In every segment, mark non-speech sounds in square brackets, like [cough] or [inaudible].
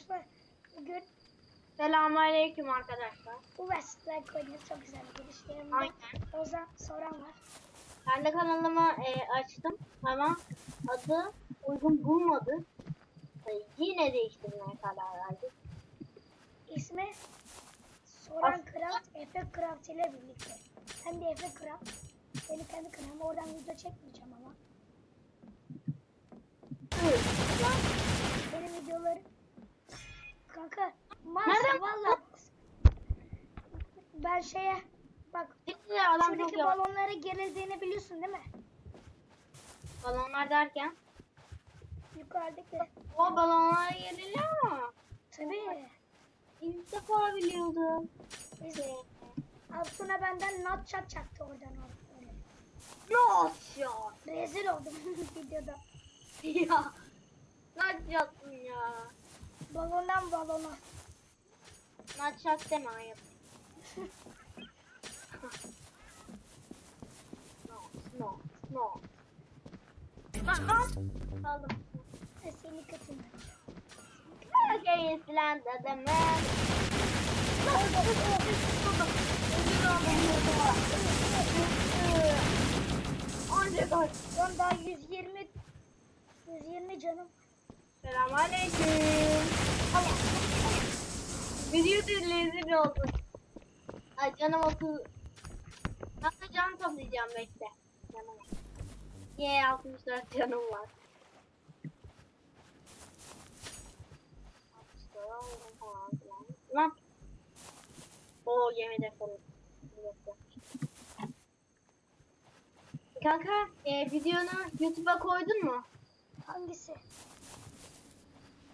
arkadaşlar. Bugün Selamünaleyküm arkadaşlar. bu Strike oynuyoruz. Çok güzel bir girişlerim. Aynen. Ozan soran var. Ben de kanalımı e, açtım ama adı uygun bulmadı. E, yine değiştirmeye karar verdik. İsmi Soran As- Craft, Efe Craft ile birlikte. Hem de Efe Craft. Benim kendi kanalım. Oradan video çekmeyeceğim ama. Evet. Lan, Benim videolarım Kanka Mars Nereden- valla ben şeye bak adam şuradaki yavaş. balonlara gerildiğini biliyorsun değil mi? Balonlar derken. Yukarıdaki. O balonlar yeniliyor mu? Tabii. İlk defa biliyordum. Biz Abduna benden not shot çaktı oradan. Not shot. Rezil oldum [laughs] videoda. Ya. Not shot'ın ya. Balondan balona. Shot deme ayıp. no, no, no. Aha. Aldım. Seni kötüyüm. Okay, İsland adamı. Ancak kaç. Son daha 120 120 canım. Selamünaleyküm. Video dinleyici oldu. Ay canım otuz. Hatta can toplayacağım bekle. Canım. Ye 64 canım var. 64 oldu falan filan. Lan. Oo yemi defolu. Kanka e, videonu YouTube'a koydun mu? Hangisi?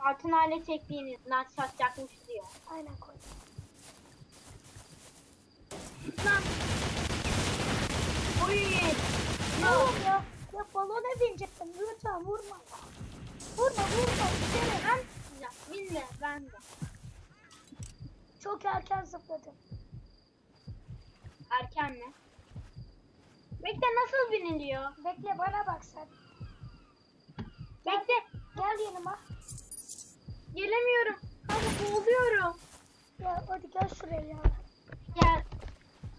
Altın aile çektiğiniz nasıl satacakmış diyor. Aynen koydum. Lan. Oy. Ne oldu ya? Balona binecektim. Lütfen vurma. Vurma vurma. Kere. Ben ya, binle ben de. Çok erken zıpladım. Erken mi? Bekle nasıl biniliyor? Bekle bana bak sen. Bekle. Gel yanıma. Gelemiyorum. Kanka boğuluyorum. Ya hadi gel şuraya ya. Gel.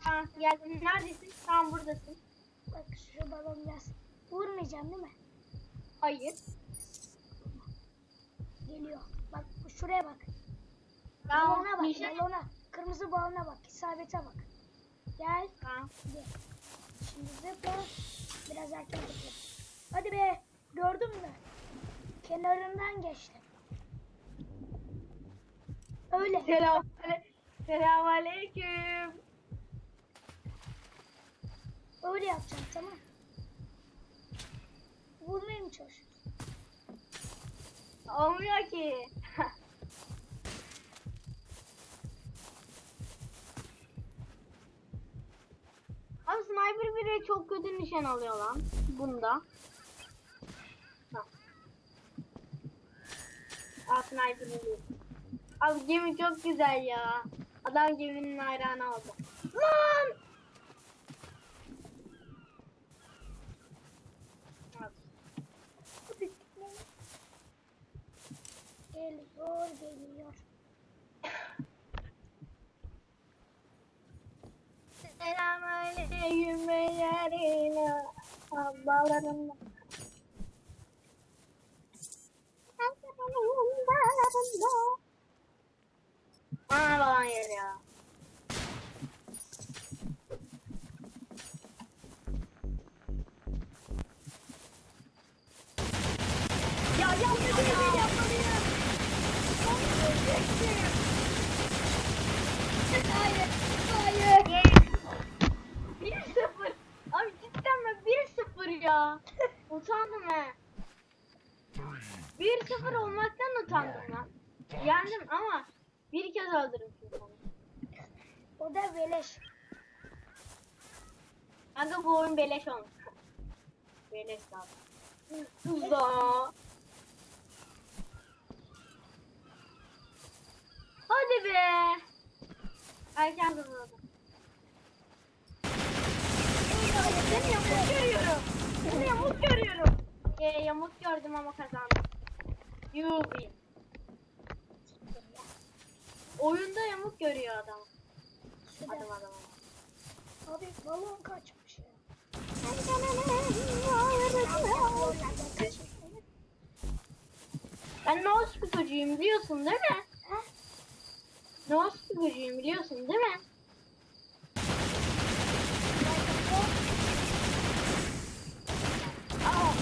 Ha geldim. Neredesin? Tamam buradasın. Bak şu balon biraz. Vurmayacağım değil mi? Hayır. Geliyor. Bak şuraya bak. Tamam. Balona bak. Nişan- Balona. Kırmızı balona bak. İsabete bak. Gel. Tamam. Gel. Şimdi zıpla. Biraz erken zıpla. Hadi be. Gördün mü? Kenarından geçtim. Öyle. Selam. Selamünaleyküm. Öyle yapacağım tamam. Vurmaya mı çalışıyorsun? Olmuyor ki. [laughs] Abi sniper biri çok kötü nişan alıyor lan. Bunda. Aa sniper biri. Abi gemi çok güzel ya. Adam geminin hayranı oldu. Lan! Abi. Geliyor geliyor. Selamünaleyküm beylerine. Ablalarım. Aa babam geliyor. Ya yapmalıyım yapmalıyım. Hayır. Hayır. 1-0. Abi cidden mi? 1-0 ya. Utandım he. 1-0 olmaktan utandım lan. Yendim ama bir kez öldürmüşüm seni. O da beleş. Kanka bu oyun beleş olmuş. Beleş zaten. Uza. Hadi be. Erken kazandım. Seni yamuk görüyorum. Seni yamuk görüyorum. Ee, yamuk gördüm ama kazandım. Yubi. Oyunda yamuk görüyor adam. Şurada. Adam adam. Abi balon kaçmış ya. Ben no speaker'cıyım biliyorsun değil mi? Ha? No speaker'cıyım biliyorsun değil mi? Aa,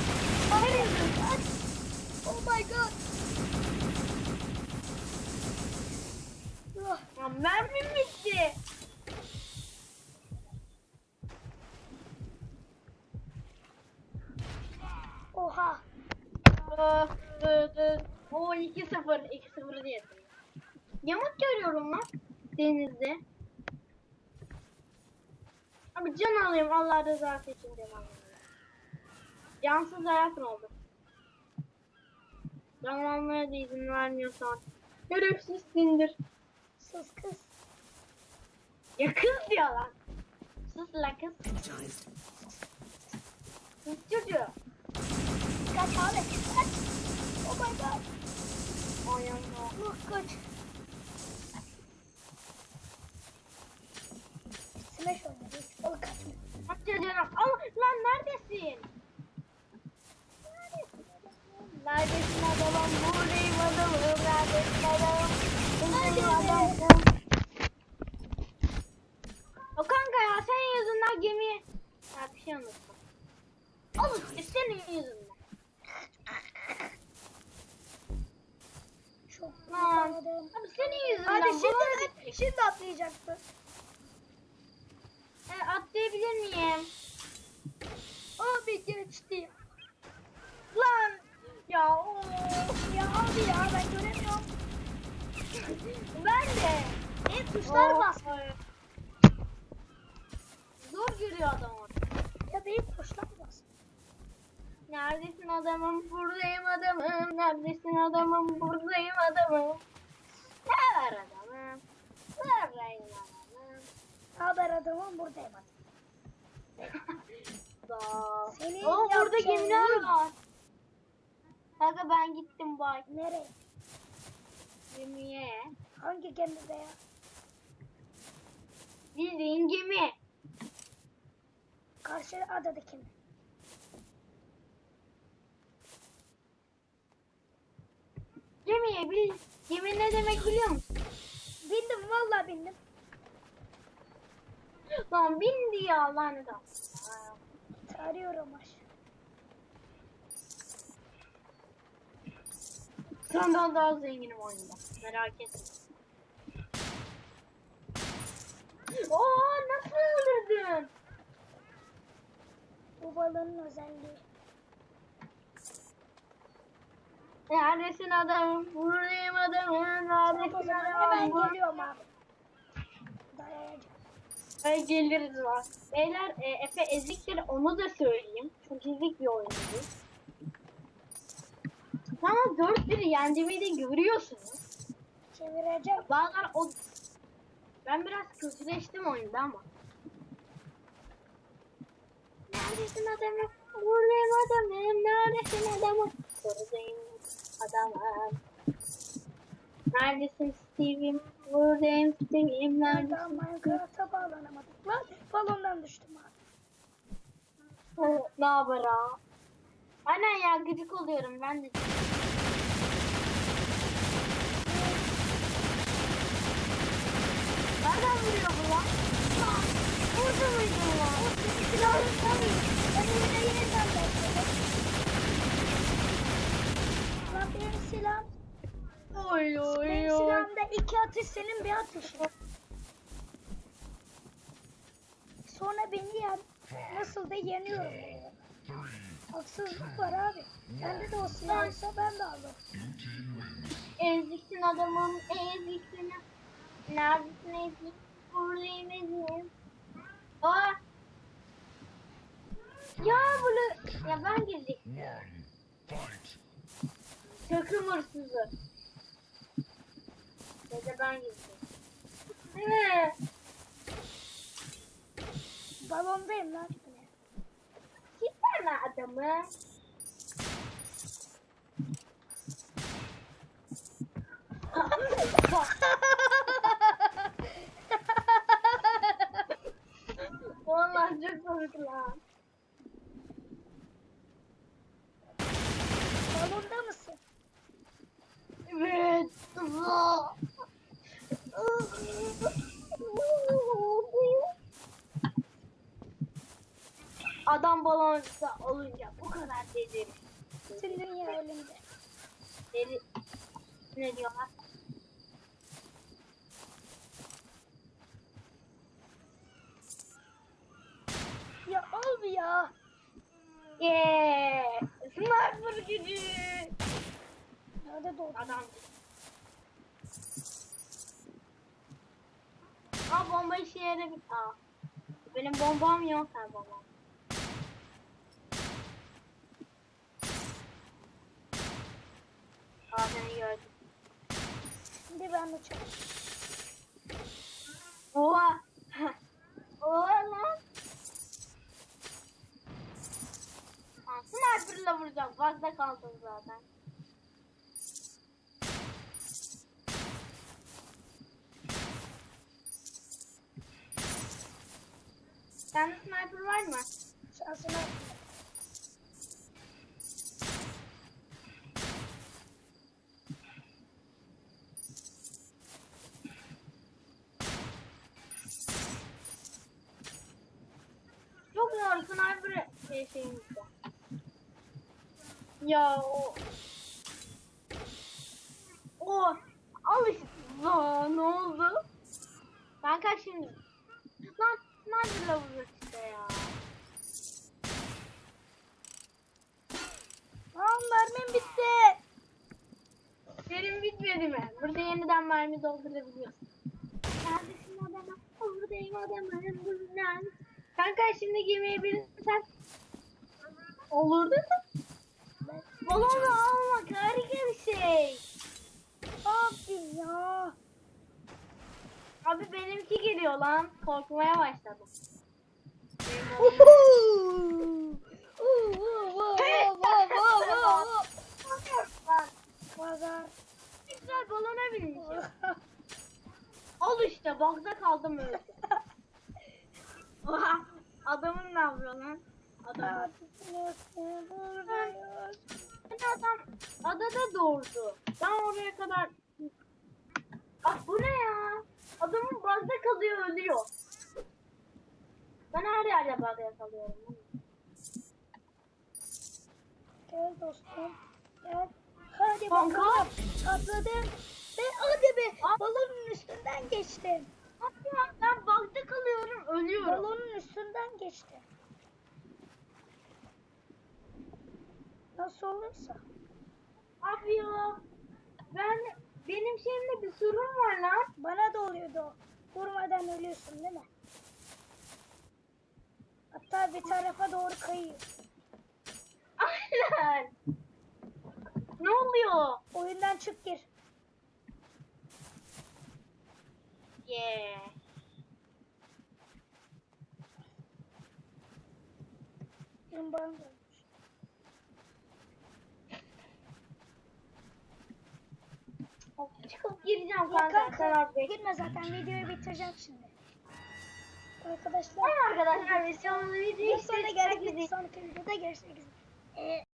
hayır, aç. Oh my god. Ah, Ya mermim bitti. Oha. Aa, dı, dı. Oo 2-0, 2-0 diye. Yamuk görüyorum lan denizde. Abi can alayım Allah rızası için can alayım. Cansız hayatın oldu. Can almaya da izin vermiyorsan. Görevsizsindir. Sus kız. Ya kız diyor lan. Sus la kız. Sus çocuğu. Kaç abi kaç. Oh my god. Ay Allah. Dur kaç. Smash oynadı. O kaçma. Bak canım. Al lan neredesin? Neredesin adamım? Buradayım adamım. Neredesin adamım? O kanka ya senin yüzünden gemi... Ya bir şey unuttum. Oğlum senin yüzünden. Çok Lan. Abi senin yüzünden. Hadi şimdi şimdi atlayacaktı. E, atlayabilir miyim? Abi geçti. Lan. Ya of. Ya abi ya ben göremiyorum. Ben de. E tuşlar bas. Zor görüyor adam orada. Ya değil tuşlar bas. Neredesin adamım? Buradayım adamım. Neredesin adamım? Buradayım adamım. Ne var adamım? Buradayım adamım. Haber adamım buradayım adam. Sağ. [laughs] Senin Oo burada gemiler var. Kanka ben gittim bak Nereye? Gemiye. Hangi gemide ya? Bildiğin gemi. Karşı adadaki mi? Gemiye bil. Gemi ne demek biliyor musun? Bindim vallahi bindim. Lan bindi ya lanet olsun. Arıyorum Senden daha zenginim oyunda. Merak etme. Oo nasıl öldürdün? Bu balığın özelliği. Neredesin adamım? Buradayım adamım. O Neredesin adamım? hemen geliyorum abi. Dayayacağım. Ay geliriz var. Beyler e, Efe eziktir onu da söyleyeyim. Çok ezik bir oyuncu. Tamam 4-1 yendiğimi de görüyorsunuz. Çevireceğim. Bazen o... Ben biraz kötüleştim oyunda ama. Neredesin adamım? Buradayım adamım. Neredesin adamım? Buradayım adamım. Neredesin Steve'im? Buradayım Steve'im. Neredesin? Minecraft'a bağlanamadık lan. Balondan düştüm abi. Ne haber ha? Aynen ya gıcık oluyorum ben de. Nereden vuruyor bu lan? Burada mıydın lan? Tabii. Ben oyuna yeniden başladım. Lan benim silahım. Oy oy Benim oy. silahımda iki atış senin bir atışın. Sonra beni yen. Nasıl da yeniyorum. Haksızlık var abi. Bende de o silah olsa ben de alırım. Eziksin adamım, eziksin. Neredesin ezik? Buradayım. Aa! Ya bunu... Ya ben girdik. Takım hırsızı. Ya da ben girdim. Ne? Balondayım lan. Gitme adamı. Olunca bu kadar deli. Tüm dünya elimde. Deli. Ne diyorlar? Ya abi ya. Yeee. Sniper gücü. Nerede doğdu? Adam. Aa bomba işe yaradı. Aa. Benim bombam yok ha bombam. Aa beni gördüm. Şimdi ben uçarım. Oha. [laughs] Oha lan. Sniper'la vuracağım. Fazla kaldım zaten. Sende sniper var mı? Şansına. Yok ya sniper şey şeyimiz var. Ya o. O. Al işte. Aa, ne oldu? Ben kaç şimdi? Lan sniper'la vurur işte ya. Aa mermim bitti. Benim bitmedi mi? Burada yeniden mermi doldurabiliyorsun. Neredesin adamı? Buradayım adamı. Buradan. Kanka şimdi gemiye binirsen olurdu da. Balonu almak harika bir şey. Abi ya. Abi benimki geliyor lan. Korkmaya başladım. Güzel balona binmişim. Al işte bakta kaldım öyle. Adamın ne yapıyor lan? Adam. [laughs] Bir adam adada doğurdu. Ben oraya kadar... Ah bu ne ya? Adamın bagda kalıyor ölüyor. Ben her yerde bagda kalıyorum. Gel dostum. Gel. Hadi bakalım. Atladım. Ve hadi be. Aa. Balonun üstünden geçtim. Abi ya, ben bagda kalıyorum ölüyorum. Balonun üstünden geçtim. Nasıl olursa. Abi ya. Ben benim şeyimde bir sorun var lan. Bana da oluyordu o. Vurmadan ölüyorsun değil mi? Hatta bir tarafa doğru kayıyor. Aynen. Ne oluyor? Oyundan çık gir. Yeah. Benim bana da olmuş. Of, Çıkıp gireceğim kanka. kanka girme zaten videoyu bitireceğim şimdi. Arkadaşlar arkadaşlar sonunda videoyu işte geldik. Sonraki videoda görüşmek üzere. Ee,